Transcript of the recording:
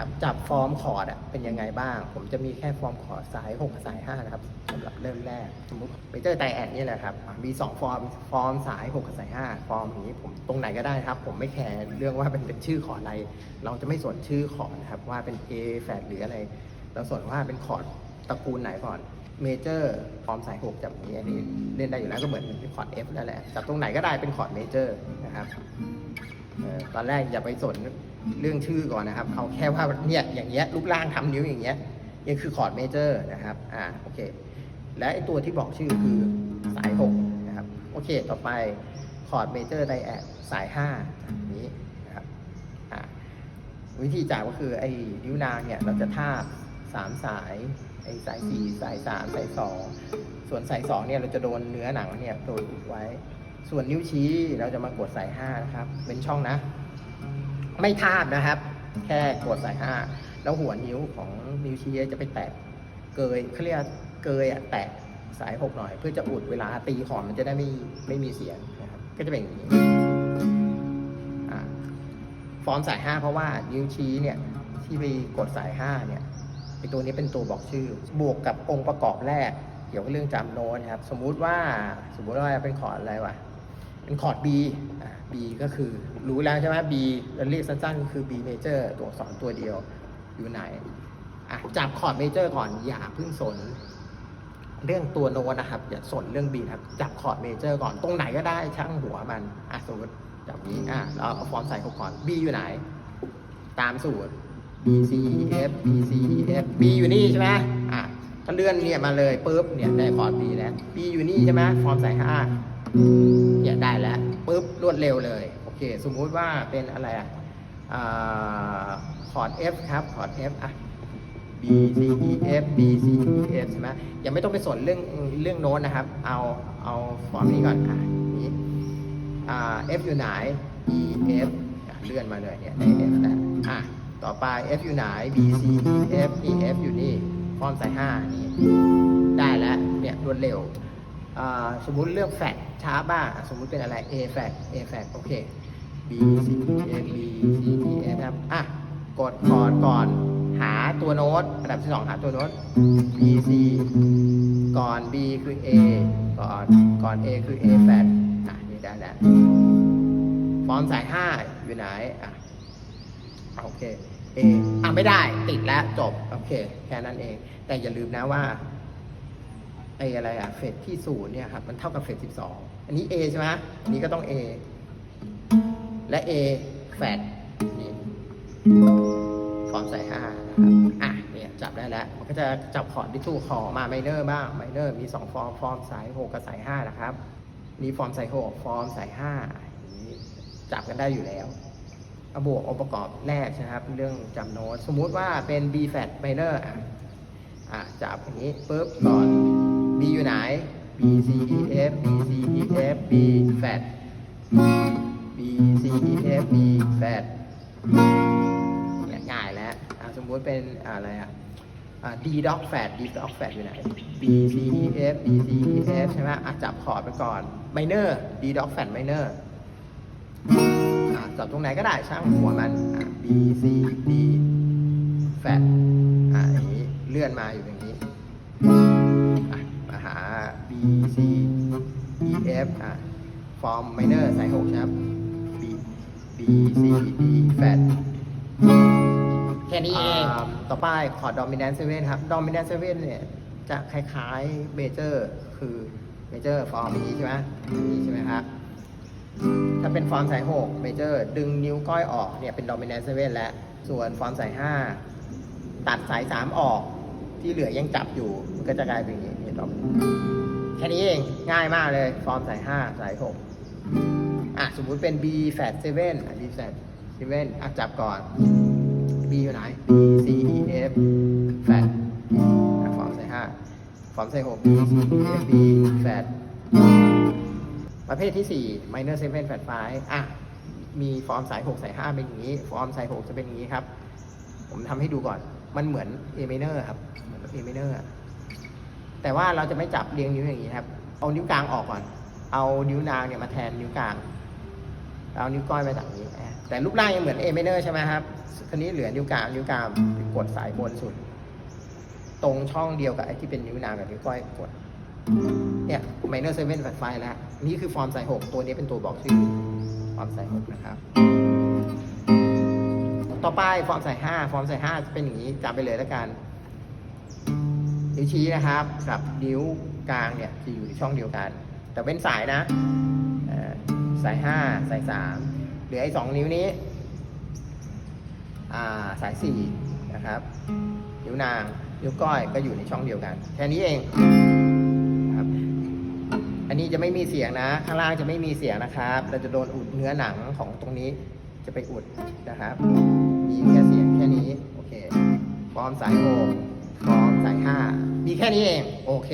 นะครับ จับฟอร์มคอร์ดอะเป็นยังไงบ้าง ผมจะมีแค่ฟอร์มคอร์ดสาย 6 สาย 5 นะครับสำหรับเริ่มแรก สมมติเมเจอร์ไตแอนนี่แหละครับ มี 2 ฟอร์ม ฟอร์มสาย 6 กับสาย 5 ฟอร์มนี้ผมตรงไหนก็ได้ครับ ผมไม่แคร์เรื่องว่าเป็นเป็นชื่อคอร์ดอะไร เราจะไม่สนชื่อคอร์ดนะครับ ว่าเป็น A แฟดหรืออะไร เราสนว่าเป็นคอร์ดตระกูลไหนก่อนเมเจอร์ฟอร์มสาย6จับนี้อันนี้เล่นได้อยู่แล้วก็เหมือนเป็นคอร์ด F นั่นแหละจับตรงไหนก็ได้เป็นคอร์ดเมเจอร์นะครับตอนแรกอย่าไปสน เรื่องชื่อก่อนนะครับเอาแค่ว่าเนี่ยอย่างเงี้ยรูปร่างทำนิ้วอย่างเงี้ยยังคือคอร์ดเมเจอร์นะครับอ่าโอเค และไอตัวที่บอกชื่อคือสาย6นะครับโอเค ต่อไปคอร์ดเมเจอร์ไดแอดสาย5อันนี้นะครับอ่าวิธีจับก็คือไอ้นิ้วนางเนี่ยเราจะทาบสามสายไอ้สายสี่สายสามสายสองส่วนสายสองเนี่ยเราจะโดนเนื้อหนังเนี่ยโดนอุดไว้ ส่วนนิ้วชี้เราจะมากดสายห้านะครับเป็นช่องนะ ไม่ทาบนะครับ แค่กดสายห้าแล้วหัวนิ้วของนิ้วชี้จะไปแตะเกยเขาเรียกเกยอะแตะสายหกหน่อย เพื่อจะอุดเวลาตีขอนมันจะได้ไม่ไม่มีเสียงนะครับก็จะเป็นอย่างนี้ฟอร์มสายห้าเพราะว่านิ้วชี้เนี่ยที่ไปกดสายห้าเนี่ยไอตัวนี้เป็นตัวบอกชื่อบวกกับองค์ประกอบแรก เกี่ยวกับเรื่องจำโน้ตครับ สมมุติว่าสมมุติว่าเป็นคอร์ดอะไรวะ เป็นคอร์ด B อ่า B ก็คือรู้แล้วใช่ไหม B เราเรียกสั้นๆก็คือ B major ตัวอักษรตัวเดียวอยู่ไหนอะจับคอร์ด major ก่อนอย่าเพิ่งสน เรื่องตัวโน้ตนะครับ อย่าสนเรื่อง B นะครับ จับคอร์ด major ก่อนตรงไหนก็ได้ช่างหัวมันอะสมมติจับนี้อะเราเอาฟอร์มใส่เขาก่อน B อยู่ไหน ตามสูตร B C E F B C E F B อยู่นี่ใช่ไหมอะถ้าเลื่อนเนี่ยมาเลยปุ๊บเนี่ยได้คอร์ด B แล้ว B อยู่นี่ใช่ไหมฟอร์มใส่ห้า ได้แล้วปุ๊บรวดเร็วเลย โอเค สมมุติว่าเป็นอะไรอะอ่าคอร์ด F ครับคอร์ด F อะ B C E F B C E F ใช่ไหมยังไม่ต้องไปสนเรื่องเรื่องโน้ตนะครับ เอาเอาฟอร์มนี้ก่อนอะนี้อ่า F อยู่ไหน E F อะเลื่อนมาเลยเนี่ยได้ F แล้วอะต่อไป F อยู่ไหน B C E F นี่ F อยู่นี่ฟอร์มใส่ห้านี่ได้แล้วเนี่ยรวดเร็ว สมมุติเลือกแฟกช้าบ้างสมมุติเป็นอะไร A แฟก A แฟกโอเค B C E F B C E F ครับอะกดก่อนก่อนหาตัวโน้ตอันดับที่สองหาตัวโน้ต B C ก่อน B คือ A ก่อนก่อน A คือ A แฟกอะนี่ได้แล้วฟอร์มสายห้าอยู่ไหนอะโอเค A อะไม่ได้ติดแล้วจบ โอเค แค่นั้นเอง แต่อย่าลืมนะว่า ไออะไรอะเฟสที่ศูนย์เนี่ยครับมันเท่ากับเฟสสิบสองอันนี้ A ใช่ไหมอันนี้ก็ต้อง A และ A แฟดนี่ฟอร์มใส่ห้านะครับอะเนี่ยจับได้แล้ว มันก็จะจับคอร์ดที่ถูกขอมาไมเนอร์บ้างไมเนอร์มีสองฟอร์มฟอร์มสายหกกับสายห้านะครับนี่ฟอร์มสายหกฟอร์มสายห้าอย่างนี้จับกันได้อยู่แล้วเอาบวกองค์ประกอบแรกนะครับ เรื่องจำโน้ตสมมุติว่าเป็น B flat minor อะอะจับอย่างนี้ปุ๊บก่อน B อยู่ไหน B C E F B C E F B flat B C E F B flat ง่ายแล้วสมมติเป็นอะไรอะ D dog flat D dog flat อยู่ไหน B C E F B C E F ใช่ไหมจับคอร์ดไปก่อน minor D dog flat minor จับตรงไหนก็ได้ช่างหัวมัน B C D flat อะอย่างนี้เลื่อนมาอยู่อย่างนี้ B C E F อะฟอร์ม minor สายหกใช่ไหมครับ B B C D flat แค่นี้เองาต่อไปคอร์ด dominant 7ครับ dominant 7เนี่ยจะคล้ายๆ major คือ major ฟอร์มนี้ใช่ไหมนี้ใช่ไหมครับ ถ้าเป็นฟอร์มสาย6 major ดึงนิ้วก้อยออกเนี่ยเป็น dominant 7แล้ว ส่วนฟอร์มสาย5ตัดสาย3ออกที่เหลือยังจับอยู่ มันก็จะกลายเป็นอย่างนี้เนี่ย dominant แค่นี้เองง่ายมากเลย ฟอร์มสาย5สาย6อะสมมุติเป็น B flat 7อะ B flat 7อะจับก่อน B อยู่ไหน B C E F flat อะฟอร์มใส่ห้าฟอร์มใส่หก B C E F B flat ประเภทที่สี่ minor seven flat five อะมีฟอร์มสายหกสายห้าเป็นอย่างนี้ ฟอร์มสายหกจะเป็นอย่างนี้ครับ ผมทำให้ดูก่อน มันเหมือน A minor ครับ เหมือน A minor อะ แต่ว่าเราจะไม่จับเรียงนิ้วอย่างนี้ครับ เอานิ้วกลางออกก่อน เอานิ้วนางเนี่ยมาแทนนิ้วกลาง เอานิ้วก้อยไปจากนี้ แต่รูปร่างยังเหมือน A minor ใช่ไหมครับคันนี้เหลือนิ้วกลางนิ้วกลางกดสายบนสุด ตรงช่องเดียวกับไอ้ที่เป็นนิ้วนางกับนิ้วก้อยกด เนี่ย minor seven แฟลไฟแล้ว นี่คือฟอร์มสายหกตัวนี้เป็นตัวบอกชื่อ ฟอร์มสายหกนะครับ ต่อไปฟอร์มสายห้าฟอร์มสายห้าจะเป็นอย่างนี้จำไปเลยแล้วกัน นิ้วชี้นะครับกับนิ้วกลางเนี่ยจะอยู่ในช่องเดียวกัน แต่เป็นสายนะสายห้าสายสามเหลือไอ้สองนิ้วนี้สายสี่นะครับ นิ้วนาง นิ้วก้อยก็อยู่ในช่องเดียวกัน แค่นี้เองครับอันนี้จะไม่มีเสียงนะ ข้างล่างจะไม่มีเสียงนะครับ เราจะโดนอุดเนื้อหนังของตรงนี้จะไปอุดนะครับ มีแค่เสียงแค่นี้ โอเคฟอร์มสายห กฟองใสายห้ามีแค่นี้เอง โอเค